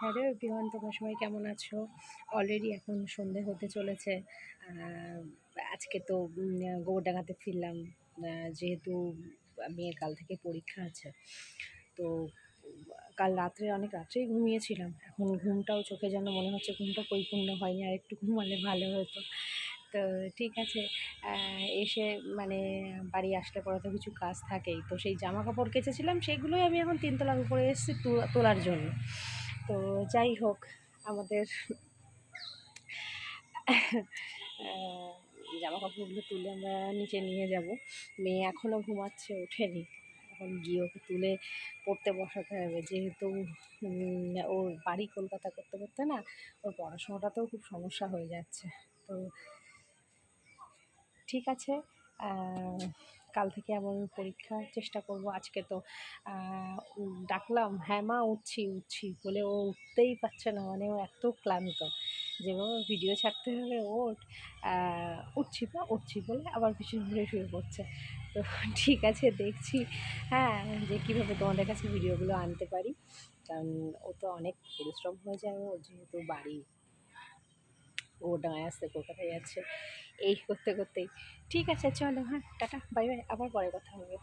Hello everyone, তোমরা সবাই কেমন আছো? অলরেডি এখন সন্ধে হতে চলেছে। আজকে তো গোবরডাঙ্গাতে ফিরলাম। যেহেতু মেয়ের কাল থেকে পরীক্ষা আছে, তো কাল রাত্রে, অনেক রাত্রেই ঘুমিয়েছিলাম। এখন ঘুমটাও চোখে যেন মনে হচ্ছে ঘুমটা পরিপূর্ণ হয়নি, আর একটু ঘুমালে ভালো হতো। তো ঠিক আছে এসে মানে বাড়ি আসলে পরে তো কিছু কাজ থাকেই। তো সেই জামা কাপড় কেচেছিলাম সেগুলোই আমি এখন তিনতলার উপরে এসেছি তোলার জন্য। তো যাই হোক, আমাদের জামা কাপড়গুলো তুলে আমরা নিচে নিয়ে যাব। মেয়ে এখনও ঘুমাচ্ছে, ওঠেনি। এখন গিয়ে ওকে তুলে পড়তে বসাতে হবে। যেহেতু ওর বাড়ি কলকাতা করতে করতে না, ওর পড়াশোনাটাতেও খুব সমস্যা হয়ে যাচ্ছে। তো ঠিক আছে কাল থেকে আমার পরীক্ষা চেষ্টা করব। আজকে তো ডাকলাম হ্যাঁ মা, উঠছি উঠছি। বলে ও উঠতেই পারছে না মানে ও এত ক্লান্ত যে ভিডিও ছাড়তে হবে, ওঠ উঠছি বা উঠছি বলে আবার পিছনে ঘুরে শুয়ে পড়ছে। তো ঠিক আছে, দেখছি হ্যাঁ যে কীভাবে তোমাদের কাছে ভিডিওগুলো আনতে পারি। কারণ ও তো অনেক পরিশ্রম হয়ে যায়, ও যেহেতু বাড়ি ও ডাঙায় আসতে কলকাতায় যাচ্ছে। এই করতে করতেই। ঠিক আছে, চলো হ্যাঁ টাটা, বাই বাই, আবার পরে কথা হবে।